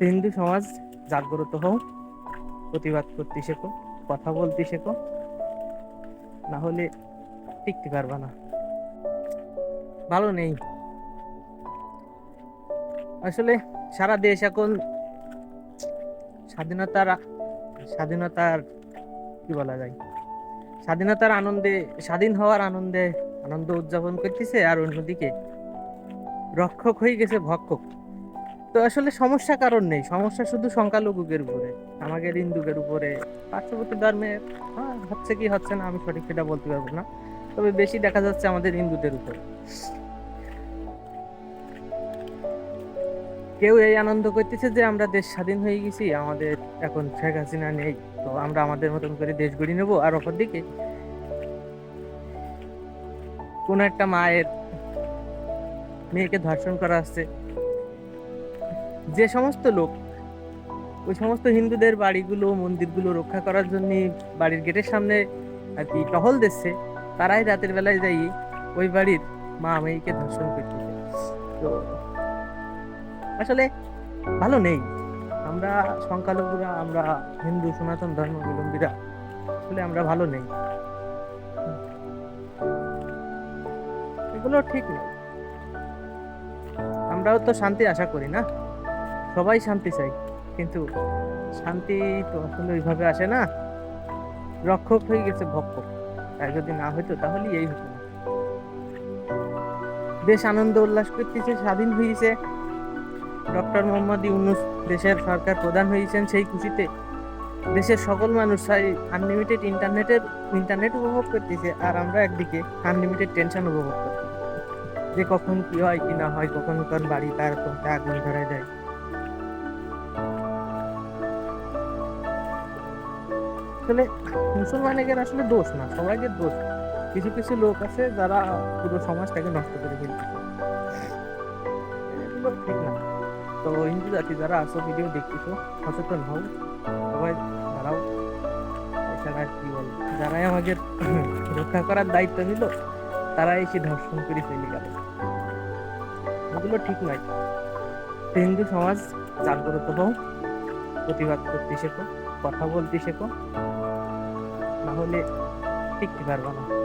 হিন্দু সমাজ, জাগ্রত হও, প্রতিবাদ করতে শেখো, কথা বলতে শেখো না হলে টিকতে পারবা না। ভালো নেই। আসলে সারা দেশ এখন স্বাধীনতার স্বাধীনতার কি বলা যায়? স্বাধীনতার আনন্দে, স্বাধীন হওয়ার আনন্দে আনন্দ উদযাপন করতেছে আর অন্যদিকে রক্ষক হয়ে গেছে ভক্ষক। তো আসলে সমস্যা কারণ নেই। সমস্যা শুধু সংখ্যালঘুকের উপরে। আমাদের হিন্দুকের উপরে। পার্শ্ববর্তী ধর্মের হ্যাঁ, হচ্ছে কি হচ্ছে না আমি সঠিক সেটা বলতে পারব না। তবে বেশি দেখা যাচ্ছে আমাদের হিন্দুদের উপরে। কেউ এই আনন্দ করতেছে যে আমরা দেশ স্বাধীন হয়ে গেছি আমাদের এখন শেখ হাসিনা নেই তো আমরা আমাদের মতন করে দেশ গড়ি নেব আর অপরদিকে কোন একটা মায়ের মেয়েকে ধর্ষণ করা হচ্ছে। যে সমস্ত লোক, ওই সমস্ত হিন্দুদের বাড়িগুলো, মন্দিরগুলো রক্ষা করার জন্য বাড়ির গেটের সামনে আর কি টহল দিচ্ছে, তারাই রাতের বেলায় যাই ওই বাড়ির মা মেয়েকে ধর্ষণ করতেছে তো আসলে ভালো নেই। আমরা সংখ্যালঘুরা, আমরা হিন্দু, সনাতন ধর্মাবলম্বীরা, আসলে আমরা ভালো নেই। এগুলো ঠিক নয় আমরাও তো শান্তি আশা করি না। সবাই শান্তি চাই, কিন্তু শান্তি তো আসলে ওইভাবে আসে না। রক্ষক হয়ে গেছে ভক্ষক তাই যদি না হইতো তাহলে এই হতো না। দেশ আনন্দ উল্লাস করতেছে, স্বাধীন হয়েছে ডক্টর মোহাম্মদ ইউনুস দেশের সরকার প্রধান হয়েছেন সেই খুশিতে। দেশের সকল মানুষ আনলিমিটেড ইন্টারনেটের ইন্টারনেট উপভোগ করতেছে, আর আমরা একদিকে আনলিমিটেড টেনশন উপভোগ করতেছি। যে কখন কি হয়, কি না হয়, কখন কোন বাড়ি, তার আগুন ধরে যায় আসলে মুসলমানের আসলে দোষ না সবাইকে দোষ। কিছু কিছু লোক আছে যারা পুরো সমাজটাকে নষ্ট করে ফেলছে। ঠিক না। তো হিন্দু জাতি যারা আসো ভিডিও দেখতেছো, সচেতন হও। সবাই দাঁড়াও। এছাড়া কি বল যারাই আমাদের রক্ষা করার দায়িত্ব নিল তারা এসে ধর্ষণ করে ফেলে গেল। এগুলো ঠিক নয়। হিন্দু সমাজ জাগ্রত হও। প্রতিবাদ করতে শেখো কথা বলতে শেখো নাহলে শিখতে পারব পারবা না।